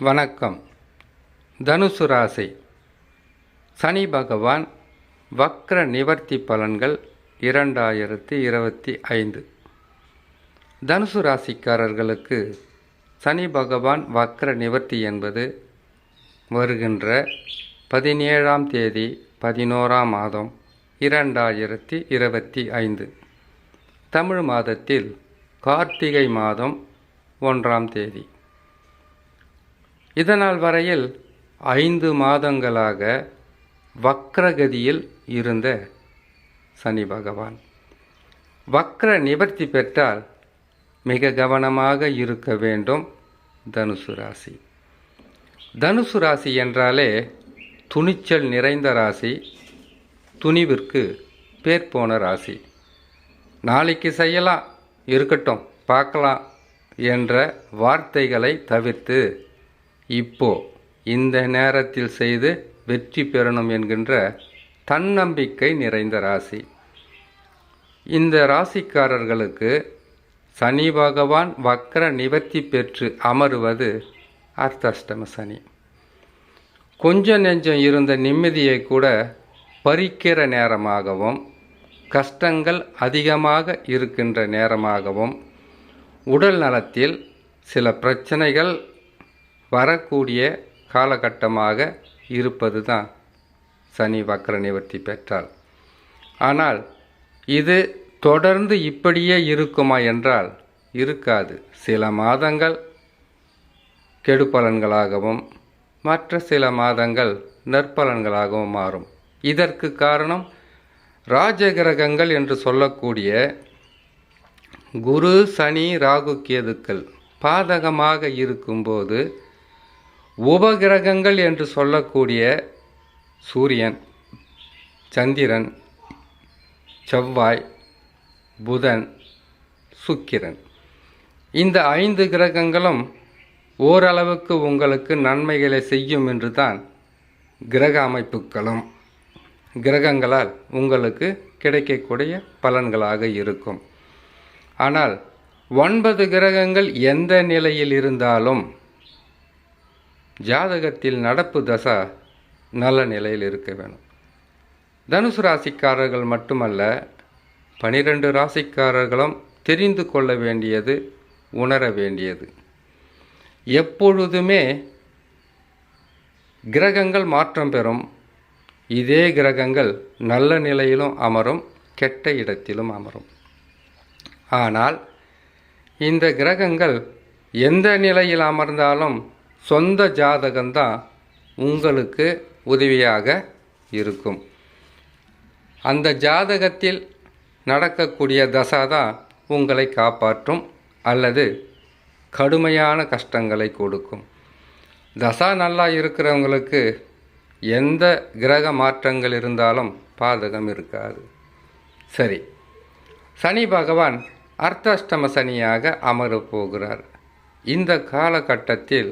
வணக்கம். தனுசு ராசி. சனி பகவான் வக்ர நிவர்த்தி பலன்கள் இரண்டாயிரத்தி இருபத்தி ஐந்து. தனுசு ராசிக்காரர்களுக்கு சனி பகவான் வக்ர நிவர்த்தி என்பது வருகின்ற பதினேழாம் தேதி பதினோராம் மாதம் இரண்டாயிரத்தி இருபத்தி ஐந்து. தமிழ் மாதத்தில் கார்த்திகை மாதம் ஒன்றாம் தேதி. இதனால் வரையில் ஐந்து மாதங்களாக வக்ரகதியில் இருந்த சனி பகவான். வக்ர நிவர்த்தி பெற்றால் மிக கவனமாக இருக்க வேண்டும் தனுசு ராசி. தனுசு ராசி என்றாலே துணிச்சல் நிறைந்த ராசி துணிவிற்கு பேர் போன ராசி. நாளைக்கு செய்யலாம் இருக்கட்டும் பார்க்கலாம் என்ற வார்த்தைகளை தவிர்த்து இப்போ இந்த நேரத்தில் செய்து வெற்றி பெறணும் என்கின்ற தன்னம்பிக்கை நிறைந்த ராசி. இந்த ராசிக்காரர்களுக்கு சனி பகவான் வக்ர நிவர்த்தி பெற்று அமருவது அர்த்தஷ்டம சனி. கொஞ்சம் நெஞ்சம் இருந்த நிம்மதியை கூட பறிக்கிற நேரமாகவும் கஷ்டங்கள் அதிகமாக இருக்கின்ற நேரமாகவும் உடல் நலத்தில் சில பிரச்சனைகள் வரக்கூடிய காலகட்டமாக இருப்பது தான் சனி வக்கர நிவர்த்தி பெற்றால். ஆனால் இது தொடர்ந்து இப்படியே இருக்குமா என்றால் இருக்காது. சில மாதங்கள் கெடுபலன்களாகவும் மற்ற சில மாதங்கள் நற்பலன்களாகவும் மாறும். இதற்கு காரணம் ராஜகிரகங்கள் என்று சொல்லக்கூடிய குரு சனி ராகு கேதுக்கள் பாதகமாக இருக்கும்போது உபகிரகங்கள் என்று சொல்லக்கூடிய சூரியன் சந்திரன் செவ்வாய் புதன் சுக்கிரன். இந்த ஐந்து கிரகங்களும் ஓரளவுக்கு உங்களுக்கு நன்மைகளை செய்யும் என்று தான் கிரக அமைப்புகளும். கிரகங்களால் உங்களுக்கு கிடைக்கக்கூடிய பலன்களாக இருக்கும். ஆனால் ஒன்பது கிரகங்கள் எந்த நிலையில் இருந்தாலும் ஜாதகத்தில் நடப்பு தசா நல்ல நிலையில் இருக்க வேணும். தனுசு ராசிக்காரர்கள் மட்டுமல்ல பனிரெண்டு ராசிக்காரர்களும் தெரிந்து கொள்ள வேண்டியது உணர வேண்டியது. எப்பொழுதுமே கிரகங்கள் மாற்றம் பெறும். இதே கிரகங்கள் நல்ல நிலையிலும் அமரும் கெட்ட இடத்திலும் அமரும். ஆனால் இந்த கிரகங்கள் எந்த நிலையில் அமர்ந்தாலும் சொந்த ஜாதகம்தான் உங்களுக்கு உதவியாக இருக்கும். அந்த ஜாதகத்தில் நடக்கக்கூடிய தசா தான் உங்களை காப்பாற்றும் அல்லது கடுமையான கஷ்டங்களை கொடுக்கும். தசா நல்லா இருக்கிறவங்களுக்கு எந்த கிரக மாற்றங்கள் இருந்தாலும் பாதகம் இருக்காது. சரி சனி பகவான் அர்த்தாஷ்டம சனியாக அமரப் போகிறார். இந்த காலகட்டத்தில்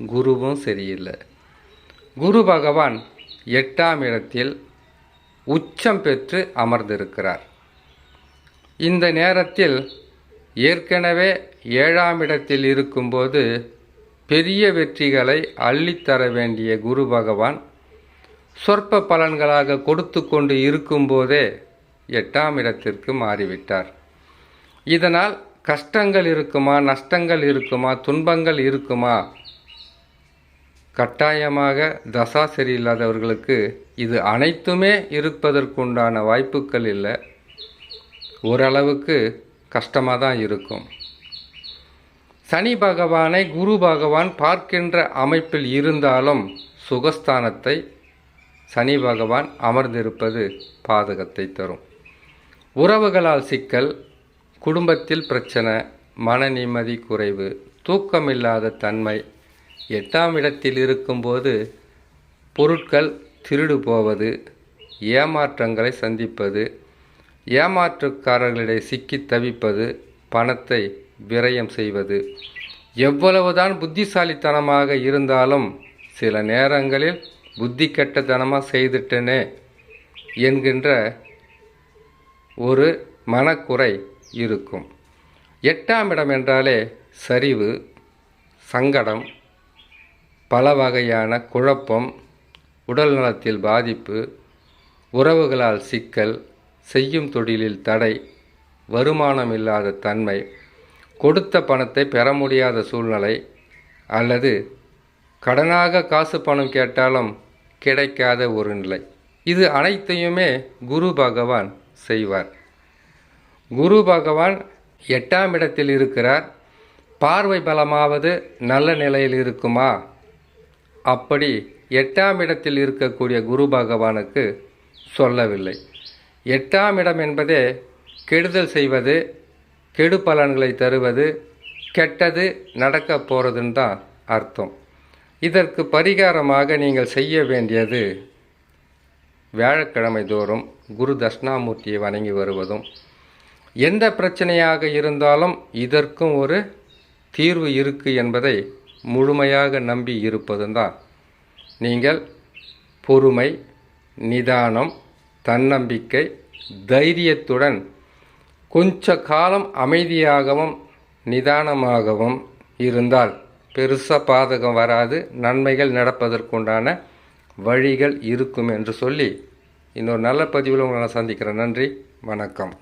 குருவும் சரியில்லை. குரு பகவான் எட்டாம் இடத்தில் உச்சம் பெற்று அமர்ந்திருக்கிறார். இந்த நேரத்தில் ஏற்கனவே ஏழாம் இடத்தில் இருக்கும்போது பெரிய வெற்றிகளை அள்ளித்தர வேண்டிய குரு பகவான் சொற்ப பலன்களாக கொடுத்து கொண்டு இருக்கும்போதே எட்டாம் இடத்திற்கு மாறிவிட்டார். இதனால் கஷ்டங்கள் இருக்குமா நஷ்டங்கள் இருக்குமா துன்பங்கள் இருக்குமா கட்டாயமாக தசா சரியில்லாதவர்களுக்கு இது அனைத்துமே இருப்பதற்குண்டான வாய்ப்புகள் இல்லை. ஓரளவுக்கு கஷ்டமாக தான் இருக்கும். சனி பகவானை குரு பகவான் பார்க்கின்ற அமைப்பில் இருந்தாலும் சுகஸ்தானத்தை சனி பகவான் அமர்ந்திருப்பது பாதகத்தை தரும். உறவுகளால் சிக்கல் குடும்பத்தில் பிரச்சனை மன நிம்மதி குறைவு தூக்கமில்லாத தன்மை எட்டாம் இடத்தில் இருக்கும்போது பொருட்கள் திருடு போவது ஏமாற்றங்களை சந்திப்பது ஏமாற்றுக்காரர்களிடையே சிக்கி தவிப்பது பணத்தை விரயம் செய்வது. எவ்வளவுதான் புத்திசாலித்தனமாக இருந்தாலும் சில நேரங்களில் புத்தி கெட்டத்தனமாக செய்துட்டனே என்கின்ற ஒரு மனக்குறை இருக்கும். எட்டாம் இடம் என்றாலே சரிவு சங்கடம் பல வகையான குழப்பம் உடல் நலத்தில் பாதிப்பு உறவுகளால் சிக்கல் செய்யும் தொழிலில் தடை வருமானம் இல்லாத தன்மை கொடுத்த பணத்தை பெற முடியாத சூழ்நிலை அல்லது கடனாக காசு பணம் கேட்டாலும் கிடைக்காத ஒரு நிலை. இது அனைத்தையுமே குரு பகவான் செய்வார். குரு பகவான் எட்டாம் இடத்தில் இருக்கிறார். பார்வை பலமாவது நல்ல நிலையில் இருக்குமா? அப்படி எட்டாம் இடத்தில் இருக்கக்கூடிய குரு பகவானுக்கு சொல்லவில்லை. எட்டாம் இடம் என்பதே கெடுதல் செய்வது கெடு பலன்களை தருவது கெட்டது நடக்க போகிறதுன்னு தான் அர்த்தம். இதற்கு பரிகாரமாக நீங்கள் செய்ய வேண்டியது வியாழக்கிழமை தோறும் குரு தட்சிணாமூர்த்தியை வணங்கி வருவதும் எந்த பிரச்சனையாக இருந்தாலும் இதற்கும் ஒரு தீர்வு இருக்குது என்பதை முழுமையாக நம்பி இருப்பதும் தான் நீங்கள் பொறுமை நிதானம் தன்னம்பிக்கை தைரியத்துடன் கொஞ்ச காலம் அமைதியாகவும் நிதானமாகவும் இருந்தால் பெருசாக பாதகம் வராது நன்மைகள் நடப்பதற்குண்டான வழிகள் இருக்கும் என்று சொல்லி இன்னொரு நல்ல பதிவில் உங்களை நான் சந்திக்கிறேன். நன்றி வணக்கம்.